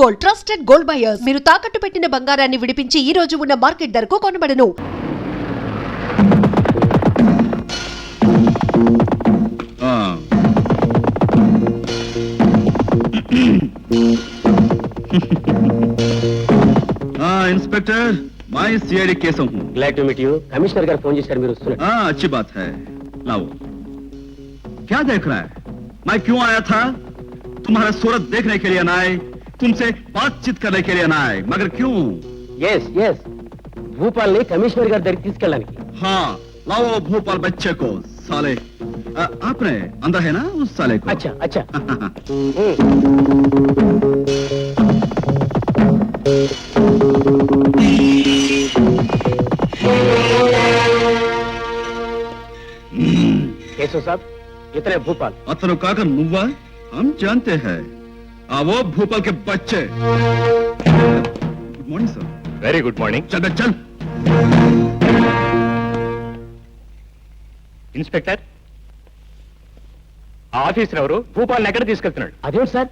Gold trusted gold buyers మీరు తాకట్టు పెట్టిన బంగారాన్ని విడిపించి ఈ రోజు ఉన్న మార్కెట్ ధరకు కొనబడను ఆ. ఆ, इंस्पेक्टर मैं सीआईडी केस हूँ glad to meet you commissioner గారు ఫోన్ చేశారు మీరు వస్తున్నారు हाँ अच्छी बात है लाओ क्या देख रहा है मैं क्यों आया था तुम्हारा सूरत देखने के लिए ना आए तुमसे बातचीत करने के लिए ना आए मगर क्यों ఎస్ ఎస్ భూపాల్ని కమిషనర్ గారి దగ్గరికి తీసుకెళ్ళడానికి हाँ लाओ भोपाल बच्चे को साले आ, आपने अंदर है ना उस साले को అచ్చా అచ్చా కేశవ్ సాబ్ ఇతనే భూపాల్ अतनु काकर मुव्वा हम जानते हैं आ, वो भोपाल के बच्चे good morning sir very good morning चल बे, चल ఇన్స్పెక్టర్ ఆ ఆఫీసర్ ఎవరు భూపాల్ని ఎక్కడ తీసుకెళ్తున్నాడు అదేంటి సార్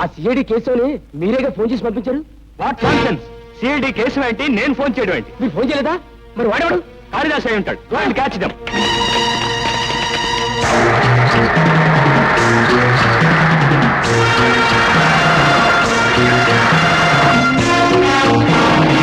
ఆ సిఐడి కేసుని మీరేగా ఫోన్ చేసి పంపించారు వాట్ నాన్సెన్స్ సిఐడి కేసు ఏంటి నేను ఫోన్ చేయడం ఏంటి మీరు ఫోన్ చేయలేదా మరి వాడేవాడు కాళిదాస్ అయి ఉంటాడు go and catch them Thank you.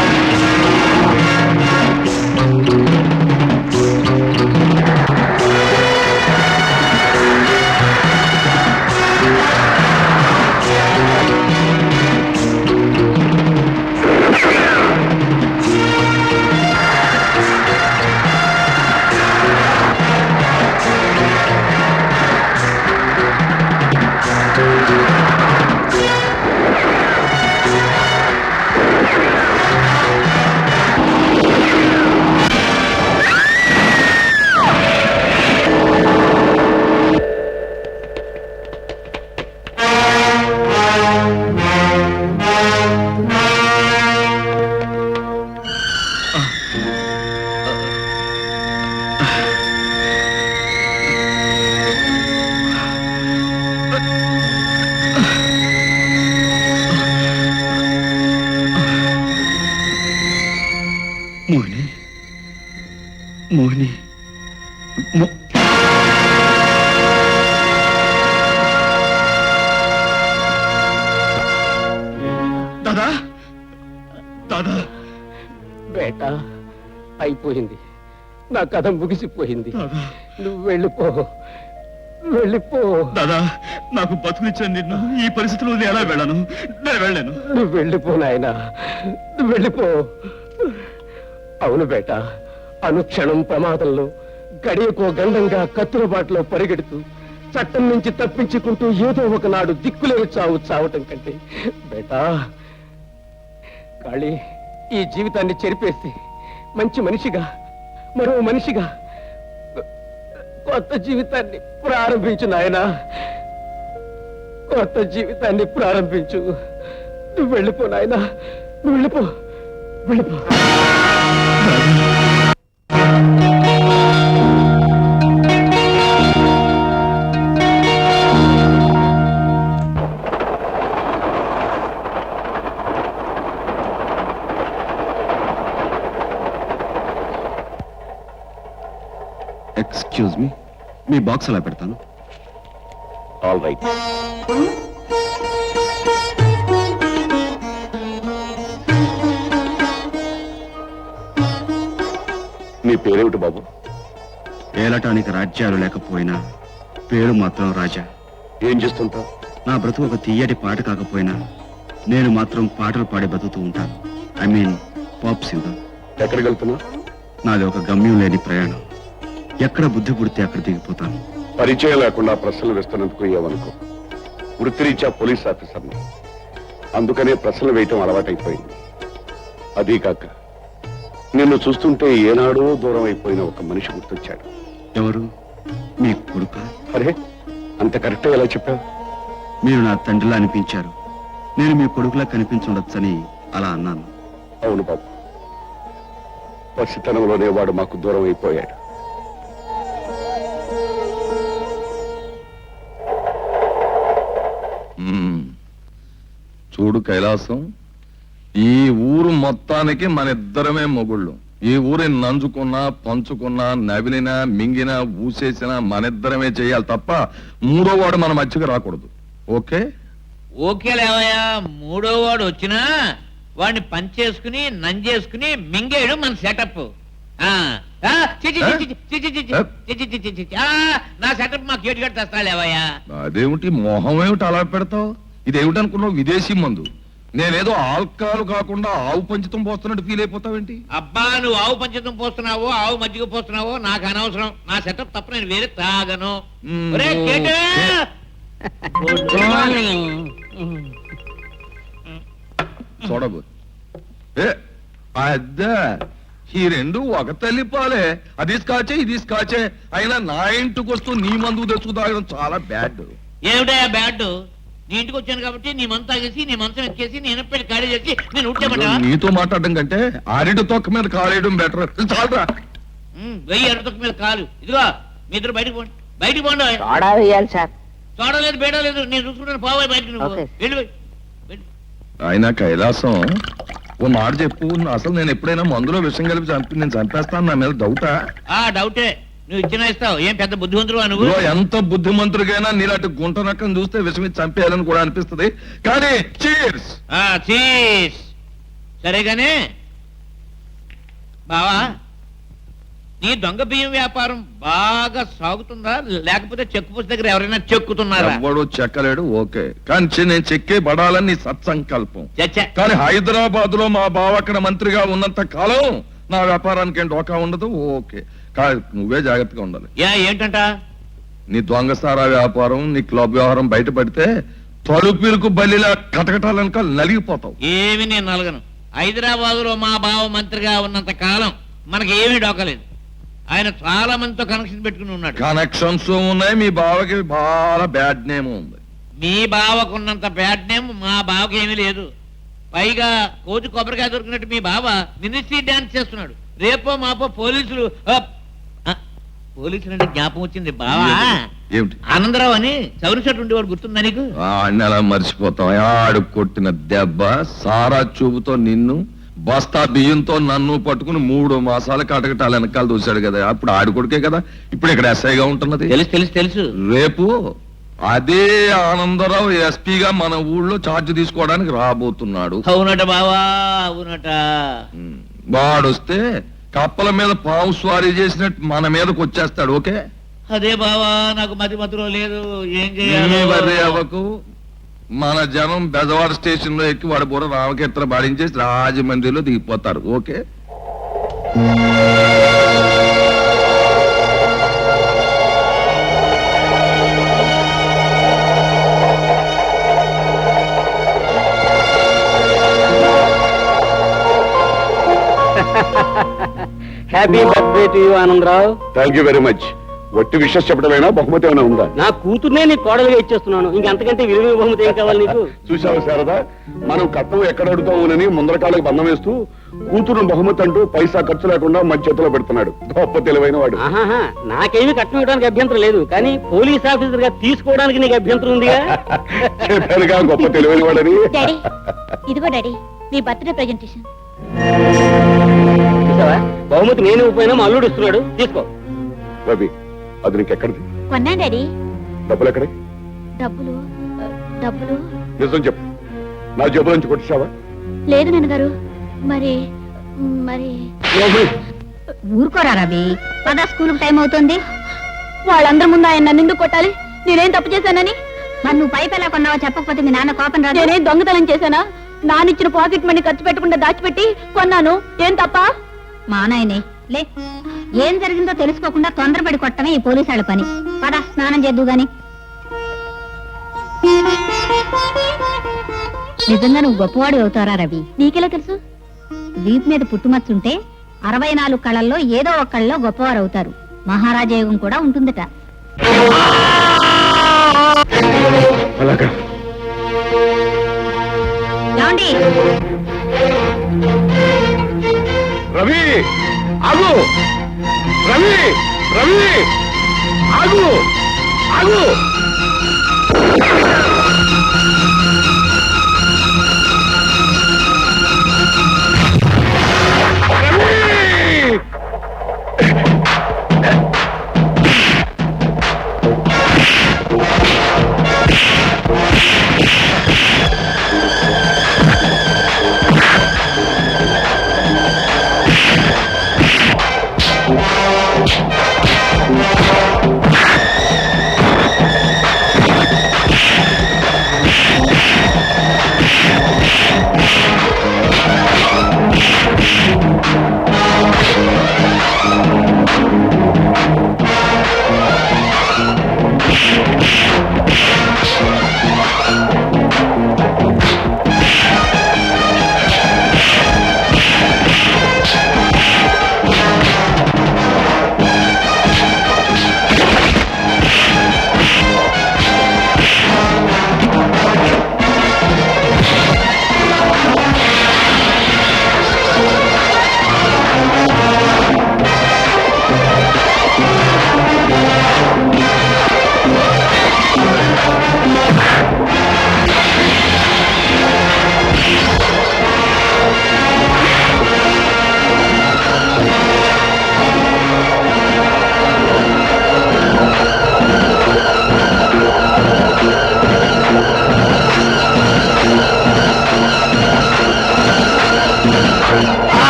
మోని మోని దాదా దాదా. బేట అయిపోయింది. నా కథ ముగిసిపోయింది. నువ్వు వెళ్ళిపో వెళ్ళిపో. దాదా నాకు బతుకునిచ్చాను నిన్ను ఈ పరిస్థితిలో ఎలా వెళ్ళాను? నేను వెళ్ళాను నువ్వు వెళ్ళిపో నాయన. నువ్వు వెళ్ళిపో. అవును బేట. అనుక్షణం ప్రమాదంలో గడియకో గండంగా కత్తులబాటులో పరిగెడుతూ చట్టం నుంచి తప్పించుకుంటూ ఏదో ఒకనాడు దిక్కులేని చావు చావటం కంటే బేటా కాళీ ఈ జీవితాన్ని చెరిపేసి మంచి మనిషిగా మరో మనిషిగా కొత్త జీవితాన్ని ప్రారంభించు నాయనా. కొత్త జీవితాన్ని ప్రారంభించు. నువ్వు వెళ్ళిపో నాయనా. నువ్వు వెళ్ళిపో. వెళ్ళిపో. ఎక్స్క్యూజ్ మీ మీ బాక్స్ అలా పెడతాను? ఆల్ రైట్ నీ పేరేమిటి బాబు? ఏలటానికి రాజ్యాలు లేకపోయినా పేరు మాత్రం రాజా. ఏం చేస్తుంటావు? నా బ్రతుకు ఒక తీయటి పాట కాకపోయినా నేను మాత్రం పాటలు పాడి బతుకుతూ ఉంటాను ఐ మీన్ పాప్ సింగర్. ఎక్కడికి వెళ్తున్నావు? నాది ఒక గమ్యం లేని ప్రయాణం. ఎక్కడ బుద్ధి పుడితే అక్కడ దిగిపోతాను. పరిచయం లేకుండా ప్రశ్నలు వేస్తున్నందుకు ఏమనుకో. వృత్తిరీత్యా పోలీస్ ఆఫీసర్ని. అందుకనే ప్రశ్నలు వేయటం అలవాటైపోయింది. అదీ కాక నిన్ను చూస్తుంటే ఏనాడో దూరం అయిపోయిన ఒక మనిషి గుర్తొచ్చాడు. ఎవరు? మీ కొడుక? అరే అంత కరెక్ట్గా ఎలా చెప్పావు? మీరు నా తండ్రిలా అనిపించారు. నేను మీ కొడుకులా కనిపించుండొచ్చని అలా అన్నాను. అవును బాబు. పసితనంలోనే వాడు మాకు దూరం అయిపోయాడు చూడు కైలాసం ఈ ఊరు మొత్తానికి మన ఇద్దరమే మొగుళ్ళు ఈ ఊరిని నంజుకున్నా పంచుకున్నా నవిలినా మింగినా ఊసేసినా మనిద్దరమే చేయాలి తప్ప మూడో వాడు మన మధ్యకి రాకూడదు ఓకే ఓకే లేవయ్యా మూడో వాడు వచ్చినా వాడిని పంచేసుకుని నంజేసుకుని మింగేయడం మన సెటప్ నా సెటప్ మా కేటు కట్టి తెస్తా లేవయ్యా అదేమిటి మొహం ఏమిటి అలా పెడతావు ఇదేమిటి అనుకున్నావు విదేశీ మందు నేనేదో ఆల్కహాల్ కాకుండా ఆవు పంచితం పోస్తున్నట్టు ఫీల్ అయిపోతావేంటి? అబ్బా నువ్వు ఆవు పంచతం పోస్తున్నావో ఆవు మజ్జిగ పోస్తున్నావో నాకు అనవసరం. నా సెటప్ తప్ప నేను వేరే తాగను. మ్మ్. కేటు! చూడబు. ఏ ఈ రెండు ఒక తల్లి పాలే. అది స్కాచే ఇది స్కాచే అయినా నా ఇంటికి వస్తూ నీ మందు తెచ్చుకు తాగడం చాలా బ్యాడ్ ఏమిటయ్యా బ్యాడ్ నీ ఇంటికి వచ్చాను కాబట్టి నీ మంత తాగేసి నీ మంచం ఎక్కేసి నేను పెళ్ళి ఖాళీ చేసి నేను ఉట్టేమంటావా నీతో మాట్లాడడం కంటే అరటి తొక్క మీద కాలేయడం బెటర్ చాలరా. వెయ్యి అరతకు మీద కాలు. ఇదిగో మీ ఇద్దరు బయటకు పోండి. బయటకు పోండి. వేయాలి సార్. చూడలేదు బేడలేదు నేను చూసుకుంటాను. పోవాలి బయటకు నువ్వు. వెళ్ళి. పోయి. అయినా కైలాసం ఓ మాట చెప్పు. అసలు నేను ఎప్పుడైనా మందులో విషం కలిపి చంపి నేను చంపేస్తాను. నా మీద డౌటా ఆ? డౌటే నువ్వు ఇచ్చిన ఇస్తావు. ఏం పెద్ద బుద్ధివంతుడు నువ్వు? ఇదిగో ఎంత బుద్ధిమంతుడికైనా నీలాంటి గుంట నక్కను చూస్తే విషం ఇచ్చి చంపేయాలని కూడా అనిపిస్తది. కానీ చీర్స్ ఆ, చీస్ సరేగానే బావా నీ దొంగ బియ్యం వ్యాపారం బాగా సాగుతుందా? లేకపోతే చెక్కు పుస్తక దగ్గర ఎవరైనా చెక్కుతున్నారా? ఎవ్వడు చెక్కలేడు ఓకే. కానీ చి- నేను చెక్కే పడాలని నీ సత్సంకల్పం. చచ్చా. కానీ హైదరాబాద్లో మా బావ అక్కడ మంత్రిగా ఉన్నంత కాలం నా వ్యాపారానికి ఏం డోకా ఉండదు ఓకే. నువ్వే జాగ్రత్తగా ఉండాలి. యా ఏంటంట? నీ దొంగసారా వ్యాపారం నీ క్లబ్ వ్యవహారం బయటపడితే తలుపులకు బలిలా కటకటాలనుక నలిగిపోతావు. ఏమి నేను నలగను. హైదరాబాద్లో మా బావ మంత్రిగా ఉన్నంత కాలం మనకి ఏమీ డోకలేదు. ఆయన చాలా మందితో కనెక్షన్ పెట్టుకుని ఉన్నాడు. కనెక్షన్స్ ఉన్నాయి మీ బావకి బాగా బ్యాడ్ నేమ్ ఉంది. మీ బావకున్నంత బ్యాడ్ నేమ్ మా బావకి ఏమీ లేదు. పైగా కోతి కొబ్బరికాయ దొరికినట్టు మీ బావ మినిస్ట్రీ డాన్స్ చేస్తున్నాడు. రేపో మాపో పోలీసులు అప్! ఆ, పోలీసులు అంటే జ్ఞాపకం వచ్చింది బావా. ఏమిటి? ఆనందరావు అని చౌరి షర్ట్ ఉండేవాడు గుర్తుందా నీకు? అలా మర్చిపోతాం. ఆడు కొట్టిన దెబ్బ సారా చూపుతో నిన్ను బస్తా బియ్యంతో నన్ను పట్టుకుని మూడు మాసాలు కటకటాలు వెనకాల దూశాడు కదా. అప్పుడు ఆడు కొడుకే కదా. ఇప్పుడు ఇక్కడ ఎస్ఐగా ఉంటున్నది. తెలుసు తెలుసు తెలుసు. రేపు అదే ఆనందరావు ఎస్పీగా మన ఊళ్ళో ఛార్జ్ తీసుకోవడానికి రాబోతున్నాడు. అవునట బావా అవునట. వాడొస్తే కప్పల మీద పావు స్వారీ చేసినట్టు మన మీదకి వచ్చేస్తాడు ఓకే? అదే బావా నాకు మతి మతిలో లేదు. ఏం చేయాలి? అవ్వకు. మన జనం బెజవాడ స్టేషన్లో ఎక్కి వాడు కూడా రామకీర్తన పాడించేసి రాజమండ్రిలో దిగిపోతారు okay? Happy birthday to you Anandarao thank you very much వట్టి విషయం చెప్పడమేనా బహుమతి ఏమైనా ఉందా? నా కూతుర్నే నీకు కోడలుగా ఇచ్చేస్తున్నాను. ఇంకంతకంటే విలువ బహుమతి ఏం కావాలి నీకు? చూసావు శారదా? మనం కట్నం ఎక్కడ అడుగుతామోనని ముందర కాళ్ళకి బంధం వేస్తూ కూతురు బహుమతి అంటూ పైసా ఖర్చు లేకుండా మన చేతిలో పెడుతున్నాడు. గొప్ప తెలివైన వాడు. ఆహాహా నాకేమీ కట్నం ఇవ్వడానికి అభ్యంతరం లేదు. కానీ పోలీస్ ఆఫీసర్గా తీసుకోవడానికి నీకు అభ్యంతరం ఉందిగా? చెప్పానుగా గొప్ప తెలివైన వాడని. డాడీ ఇదిగో డాడీ మీ బర్త్డే ప్రెజెంటేషన్. చూసావా? బహుమతి నేను ఇవ్వకపోయినా మా అల్లుడు ఇస్తున్నాడు. తీసుకో. రవి అది నీకెక్కడిది? కొన్నాను డాడీ. డబ్బులు ఎక్కడే డబ్బులు డబ్బులు. నిజం చెప్పు. నా జబ్బు నుంచి కొట్టేశావా లేదు నాన్నగారు. మరి మరి. ఊరుకోరా రవి. పదా స్కూల్ టైం అవుతుంది. వాళ్ళందరి ముందు ఆయన నన్ను ఎందుకు కొట్టాలి? నేనేం తప్పు చేశానని? మరి నువ్వు పైపు ఎలా కొన్నావో చెప్పకపోతే మీ నాన్న కోపం రాదు. నేనేం దొంగతనం చేశానా? నానిచ్చిన పాకెట్ మనీ ఖర్చు పెట్టకుండా దాచిపెట్టి కొన్నాను. ఏం తప్ప? మా నాయనే. లే ఏం జరిగిందో తెలుసుకోకుండా తొందరపడి కొట్టమే ఈ పోలీసు వాళ్ళ పని. పదా స్నానం చేద్దు గాని. నిజంగా నువ్వు గొప్పవాడు అవుతారా రవి? నీకెలా తెలుసు? వీపు మీద పుట్టుమచ్చుంటే అరవై నాలుగు కళల్లో ఏదో ఒక కళలో గొప్పవారు అవుతారు. మహారాజా యోగం కూడా ఉంటుందట. అలాగా. ఏమండి? రవి! ఆగు! రవి! రవి! ఆగు! ఆగు!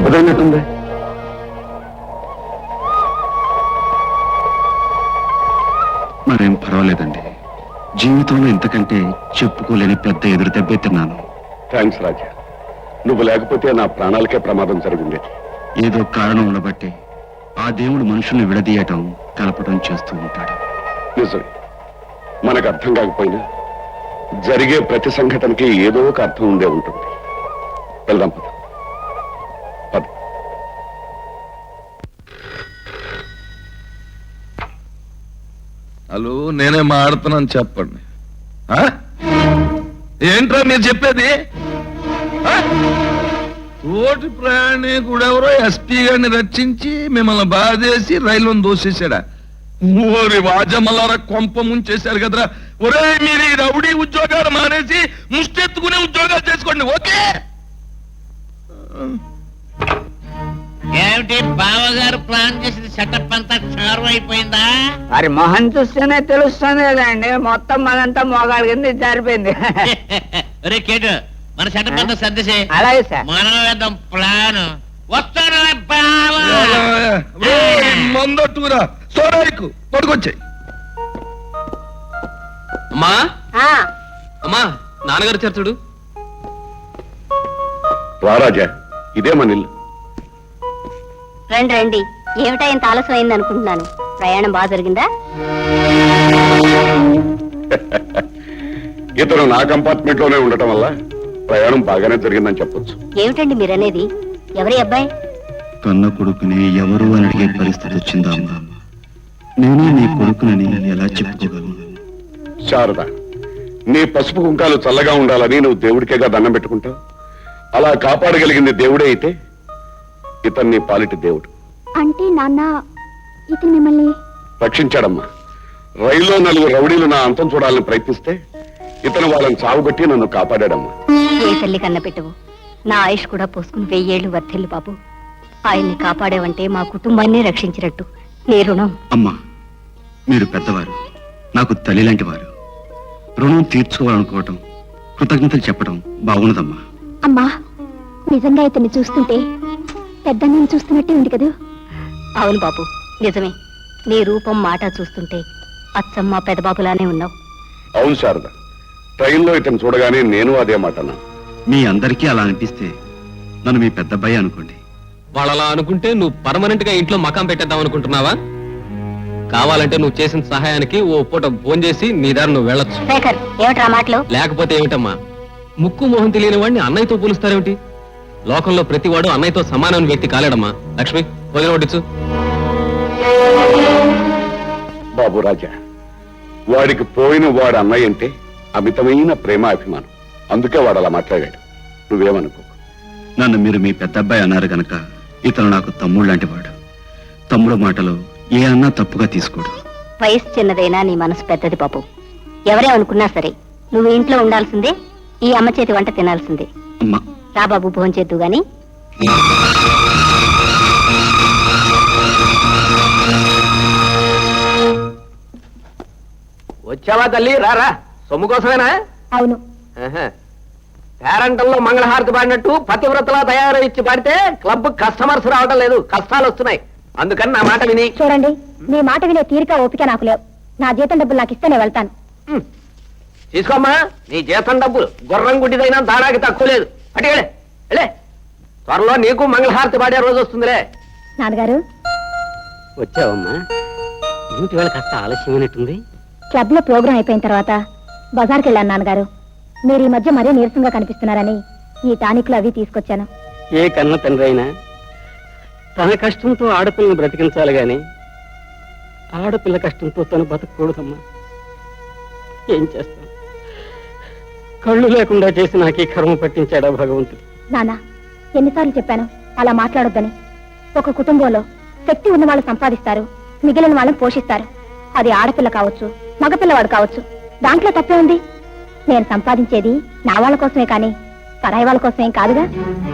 దెబ్బతైనట్టుంది మరేం పర్వాలేదండి. జీవితంలో ఇంతకంటే చెప్పుకోలేని పెద్ద ఎదురు దెబ్బే తిన్నాను. థ్యాంక్స్ రాజా. నువ్వు లేకపోతే నా ప్రాణాలకే ప్రమాదం జరిగిండేది ఏదో కారణం ఉండబట్టి ఆ దేవుడు మనుషుల్ని విడదీయటం కలపటం చేస్తూ ఉంటాడు. నిజమే. మనకు అర్థం కాకపోయినా జరిగే ప్రతి సంఘటనకి ఏదో ఒక అర్థం ఉండే ఉంటుంది. వెళ్దాం పద. హలో నేనే మాడుతున్నాను చెప్పండి. ఆ? ఏంట్రా మీరు చెప్పేది? ఆ? తోటి ప్రయాణికుడు ఎవరో ఎస్పీ గారిని రక్షించి మిమ్మల్ని బాధేసి రైలును దోసేశాడా? ఓరి వాజమల్లారా కొంప ముంచేశారు కదరా. ఒరే మీరు ఈ రౌడీ ఉద్యోగాలు మానేసి ముష్టెత్తుకునే ఉద్యోగాలు చేసుకోండి ఓకే? ఏమిటి బావగారు ప్లాన్ చేసిన సెటప్ అంతా క్షారం అయిపోయిందా? మరి మొహం చూస్తేనే తెలుస్తుంది కదండి. మొత్తం మనంతా మోగాడి కింద జారిపోయింది. ఒరే కేటు మన సెటప్ అంతా సర్దేసే. అలాగే సార్. మనం వేద్దాం ప్లాన్. వస్తాను బావా. మందట్టుకురా. సోరాయికు పడుకొచ్చాయి. అమ్మా? అమ్మా నాన్నగారు చర్చుడు రా రాజా ఇదే మన ఇల్లు. రండి రండి. ఏమిటా ఇంత ఆలస్యం అయింది అనుకుంటున్నాను ప్రయాణం బాగా జరిగిందా? ఇతను నా కంపార్ట్మెంట్లోనే ఉండటం వల్ల ప్రయాణం బాగానే జరిగిందని చెప్పొచ్చు. ఏమిటండి మీరనేది? ఎవరి అబ్బాయి? కన్న కొడుకుని ఎవరు అని అడిగే పరిస్థితి వచ్చిందా అమ్మా? నేను నీ కొడుకునని ఎలా చెప్పుకోగలను? శారద నీ పసుపు కుంకాలు చల్లగా ఉండాలని నువ్వు దేవుడికేగా దండం పెట్టుకుంటావు? అలా కాపాడగలిగింది దేవుడే అయితే ఇతన్ని పాలిటి దేవుడు. అంటే నాన్న ఇతను మిమ్మల్ని రక్షించాడమ్మా. రైల్లో నలుగురు రౌడీలు నా అంతం చూడాలని ప్రయత్నిస్తే ఇతను వాళ్ళని చావుగొట్టి నన్ను కాపాడాడమ్మా. ఏ తల్లి కన్న పెట్టవు నా ఆయుష్ కూడా పోసుకుని వెయ్యేళ్ళు వర్ధిల్లు బాబు. ఆయన్ని కాపాడేవంటే మా కుటుంబాన్ని రక్షించినట్టు. నీ రుణం. అమ్మా మీరు పెద్దవారు. నాకు తల్లి లాంటి వారు. రుణం తీర్చుకోవాలనుకోవటం కృతజ్ఞతలు చెప్పడం బాగున్నదమ్మా. అమ్మా నిజంగా ఇతన్ని చూస్తుంటే పెద్దన్నని చూస్తున్నట్టే ఉంది కదూ? అవును బాబు నిజమే. నీ రూపం మాట చూస్తుంటే అచ్చమ్మ పెదబాబులానే ఉన్నావు. అవును శారద. ట్రైన్లో ఇతను చూడగానే నేను అదే మాట మీ అందరికీ అలా అనిపిస్తే నన్ను మీ పెద్దబ్బాయి అనుకోండి. వాళ్ళు అలా అనుకుంటే నువ్వు పర్మనెంట్గా ఇంట్లో మకాం పెట్టేద్దాం అనుకుంటున్నావా? కావాలంటే నువ్వు చేసిన సహాయానికి ఓ పూట ఫోన్ చేసి నీ దారి నువ్వు వెళ్ళొచ్చు. లేకపోతే ఏమిటమ్మా? ముక్కు మొహం తెలియని వాడిని అన్నయ్యతో పోలుస్తారేమిటి? లోకంలో ప్రతివాడు అన్నయ్యతో సమానమైన వ్యక్తి కాలేడమ్మా. లక్ష్మి వదిన వడ్డించు. బాబు రాజా వాడికి పోయిన వాడు అన్నయ్య అంటే అమితమైన ప్రేమ అభిమానం అందుకే వాడు అలా మాట్లాడాడు. నువ్వేమనుకో. నన్ను మీరు మీ పెద్దబ్బాయి అన్నారు గనక ఇతను నాకు తమ్ముడు లాంటి వాడు తమ్ముడు మాటలు ఏ అన్నా తప్పుగా తీసుకోడు. వయసు చిన్నదైనా నీ మనసు పెద్దది బాబు. ఎవరే అనుకున్నా సరే నువ్వు ఇంట్లో ఉండాల్సిందే ఈ అమ్మ చేతి వంట తినాల్సిందే. అమ్మా రా బాబు భోంచేద్దు గాని. వచ్చావా తల్లి? రారా సొమ్ము కోసమేనా? అవును. ఆహా. పేరంటంలో మంగళహారతి పాడినట్టు పతివ్రతలా తయారు ఇచ్చి పాడితే క్లబ్ కస్టమర్స్ రావడం లేదు. కష్టాలు వస్తున్నాయి అందుకని నా మాట విని. చూడండి మీ మాట వినే తీరిక ఓపిక నాకు లేవు. నా జీతం డబ్బులు నాకు ఇస్తే నేను వెళ్తాను. తీసుకోమ్మా. నీ జీతం డబ్బులు గుర్రం గుడ్డిదైనా దానాకి తక్కువ లేదు. అటుకెళ్ళే వెళ్ళే త్వరలో నీకు మంగళహారతి పాడే రోజు వస్తుందిలే. నాన్నగారు? వచ్చావమ్మా. ఏమిటి వాళ్ళ కాస్త ఆలస్యమైనట్టుంది క్లబ్లో ప్రోగ్రాం అయిపోయిన తర్వాత బజార్కి వెళ్ళాను నాన్నగారు. మీరు ఈ మధ్య మరీ నీరసంగా కనిపిస్తున్నారని ఈ టానిక్లు అవి తీసుకొచ్చాను. ఏ కన్న తండ్రి అయినా తన కష్టంతో ఆడపిల్లని బ్రతికించాలి గాని ఆడపిల్ల కష్టంతో తను బతకూడదమ్మా. ఏం చేస్తాం? కళ్ళు లేకుండా చేసి నాకు ఈ కర్మ పట్టించాడా భగవంతుడు? నాన్న ఎన్నిసార్లు చెప్పాను అలా మాట్లాడొద్దని. ఒక కుటుంబంలో శక్తి ఉన్న వాళ్ళు సంపాదిస్తారు మిగిలిన వాళ్ళని పోషిస్తారు. అది ఆడపిల్ల కావచ్చు మగపిల్లవాడు కావచ్చు. దాంట్లో తప్పే ఉంది. నేను సంపాదించేది నా వాళ్ళ కోసమే కానీ పరాయి వాళ్ళ కోసమేం కాదుగా?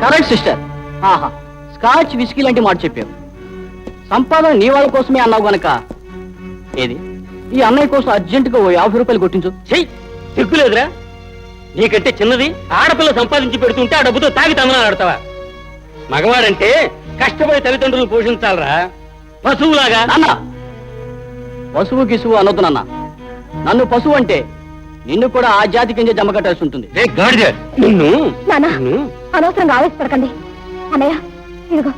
కరెక్ట్ సిస్టర్ ఆహా స్కాచ్ విస్కీ లాంటి మాట చెప్పావు. సంపాదన నీ వాళ్ళ కోసమే అన్నావు గనక. ఏది? ఈ అన్నయ్య కోసం అర్జెంటుగా ఓ యాభై రూపాయలు కొట్టించు. చెయ్యి సిగ్గులేదురా నీకంటే చిన్నది ఆడపిల్ల సంపాదించి పెడుతుంటే ఆ డబ్బుతో తాగి తమనా ఆడతావా? మగవాడంటే కష్టపడి తల్లిదండ్రులు పోషించాలరా? పశువులాగా. నాన్న! పశువు గిసువు అనొద్దు నాన్న. నన్ను పశువు అంటే నిన్ను కూడా ఆ జాతి కింద జమ కట్టాల్సి ఉంటుంది. గాడిద! నిన్ను? నానా నిన్ను? అనవసరంగా ఆవేశపడకండి. అన్నయ్య ఇదిగో.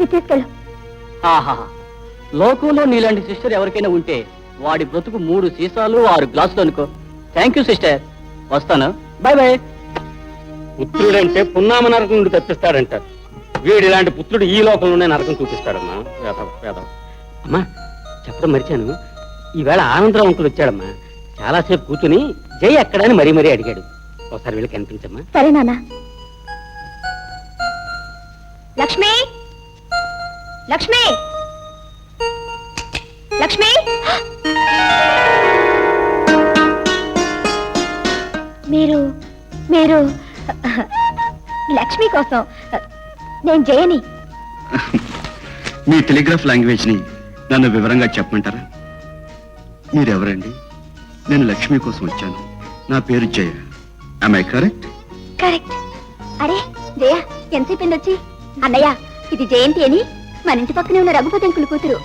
ఇది తీసుకెళ్ళు. ఆహా! లోకంలో నీలాంటి సిస్టర్ ఎవరికైనా ఉంటే వాడి బ్రతుకు మూడు సీసాలు ఆరు గ్లాసులు అనుకో. థ్యాంక్ యూ సిస్టర్ వస్తాను? బాయ్ బాయ్ పుత్రుడంటే పున్నామ నరకం నుండి తప్పిస్తాడంటారు. వీడు ఇలాంటి పుత్రుడు ఈ లోకంలోనే నరకం చూపిస్తాడమ్మా. వేదవ వేదవ అమ్మా చెప్పడం మరిచాను. ఈవేళ ఆనందరావు అంకులు వచ్చాడమ్మా. చాలాసేపు కూర్చుని జై ఎక్కడని మరీ మరీ అడిగాడు. ఒకసారి వెళ్ళి కనిపించమ్మా. సరే నాన్న. లక్ష్మి! లక్ష్మి! లక్ష్మి! మీరు మీరు లక్ష్మి కోసం నేను జయని. మీ టెలిగ్రాఫ్ లాంగ్వేజ్ని నన్ను వివరంగా చెప్పమంటారా? మీరెవరండి? నేను లక్ష్మి కోసం వచ్చాను. నా పేరు జయ. I correct correct. అరే జయ ఎంతసేపు వచ్చి? అన్నయ్య ఇది జయంతి అని మన ఇంటి పక్కనే ఉన్న రఘుపతి అంకుల్ కూతురు.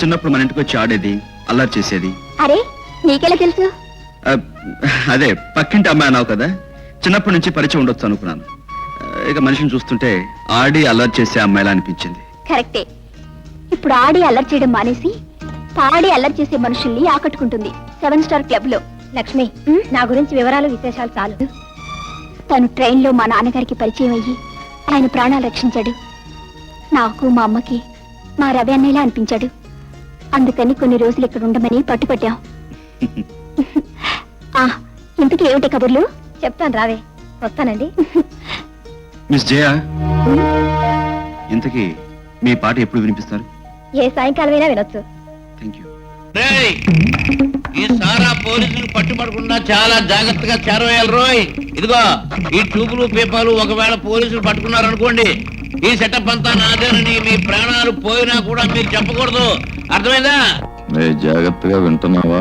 చిన్నప్పుడు మన ఇంటికి వచ్చి ఆడేది అల్లరి చేసేది. అరే నీకెలా తెలుసు? అదే పక్కింటి అమ్మాయి అన్నావు కదా? చిన్నప్పటి నుంచి పరిచయం ఉండొచ్చు అనుకున్నాను. ఇక మనిషిని చూస్తుంటే ఆడి అల్లరి చేసే అమ్మాయిలా అనిపించింది. కరెక్టే. ఇప్పుడు ఆడి అల్లరి చేయడం మానేసి పాడి అల్లరి చేసే మనుషుల్ని ఆకట్టుకుంటుంది సెవెన్ స్టార్ క్లబ్లో లక్ష్మి నా గురించి వివరాలు విశేషాలు చాలు. తను ట్రైన్లో మా నాన్నగారికి పరిచయం అయ్యి ఆయన ప్రాణాలు రక్షించాడు. నాకు మా అమ్మకి మా రవి అన్నయ్యలా అనిపించాడు. అందుకని కొన్ని రోజులు ఇక్కడ ఉండమని పట్టుపట్టాం. ఆ, ఇంతకీ ఏమిటి కబుర్లు? చెప్తాను రావే వస్తానండి. మిస్ జయ ఇంతకీ మీ పాట ఎప్పుడు వినిపిస్తారు? ఏ సాయంకాలమైనా వినొచ్చు. థ్యాంక్ యూ రేయ్, ఈ సారా పోలీసులు పట్టుబడకుండా చాలా జాగ్రత్తగా చేరవేయాలి రోయ్. ఇదిగో ఈ ట్యూబులు పేపాలు ఒకవేళ పోలీసులు పట్టుకున్నారనుకోండి ఈ సెటప్ అంతా నాదేనని మీ ప్రాణాలు పోయినా కూడా మీరు చెప్పకూడదు. అర్థమైందా? జాగ్రత్తగా వింటున్నావా?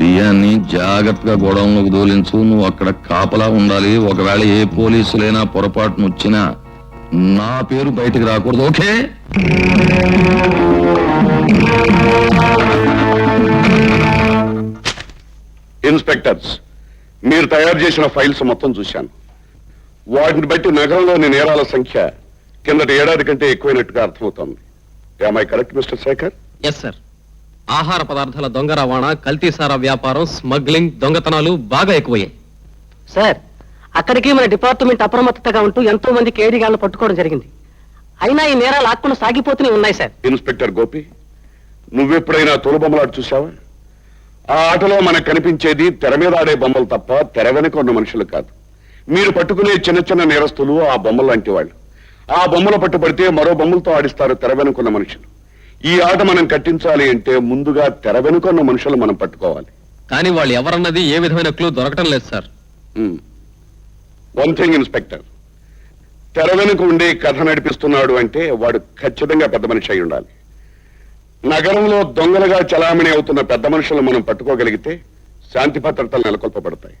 బియ్యాన్ని జాగ్రత్తగా గొడవలోకి దోలించు. నువ్వు అక్కడ కాపలా ఉండాలి. ఒకవేళ ఏ పోలీసులైనా పొరపాటును వచ్చినా నా పేరు బయటికి రాకూడదు ఓకే? ఇన్స్పెక్టర్స్ మీరు తయారు చేసిన ఫైల్స్ మొత్తం చూశాను. వాటిని బట్టి నగరంలోని నేరాల సంఖ్య కిందటి ఏడాది కంటే ఎక్కువైనట్టుగా అర్థమవుతోంది. I correct mister Shekhar yes sir ఆహార పదార్థాల దొంగ రవాణా కల్తీ సారా వ్యాపారం స్మగ్లింగ్ దొంగతనాలు బాగా ఎక్కువయ్యాయి. సార్ అక్కడికి మన డిపార్ట్మెంట్ అప్రమత్తతగా ఉంటూ ఎంతో మంది కేడిగాళ్ళు పట్టుకోవడం జరిగింది. అయినా ఈ నేరాలు ఆత్మలు సాగిపోతూనే ఉన్నాయి సార్. ఇన్స్పెక్టర్ గోపి నువ్వెప్పుడైనా తొలుబొమ్మలాట చూసావా ఆ ఆటలో మనకు కనిపించేది తెర మీద ఆడే బొమ్మలు తప్ప తెర వెనుక ఉన్న మనుషులు కాదు. మీరు పట్టుకునే చిన్న చిన్న నేరస్తులు ఆ బొమ్మలు లాంటి వాళ్ళు. ఆ బొమ్మలు పట్టుబడితే మరో బొమ్మలతో ఆడిస్తారు తెర వెనుకున్న మనుషులు. ఈ ఆట మనం కట్టించాలి అంటే ముందుగా తెర వెనుకున్న మనుషులు మనం పట్టుకోవాలి. కానీ వాళ్ళు ఎవరన్నది ఏ విధమైన క్లూ దొరకటం లేదు సార్. వన్ థింగ్ ఇన్స్పెక్టర్ తెర వెనుక ఉండి కథ నడిపిస్తున్నాడు అంటే వాడు ఖచ్చితంగా పెద్ద మనిషి అయి ఉండాలి. నగరంలో దొంగలుగా చలామణి అవుతున్న పెద్ద మనుషులను మనం పట్టుకోగలిగితే శాంతి భద్రతలు నెలకొల్పబడతాయి.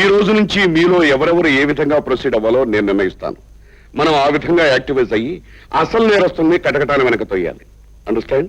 ఈ రోజు నుంచి మీలో ఎవరెవరు ఏ విధంగా ప్రొసీడ్ అవ్వాలో నేను నిర్ణయిస్తాను. మనం ఆ విధంగా యాక్టివైజ్ అయ్యి అసలు నేరస్తుల్ని కటకటాన్ని వెనక తొయ్యాలి. Understand?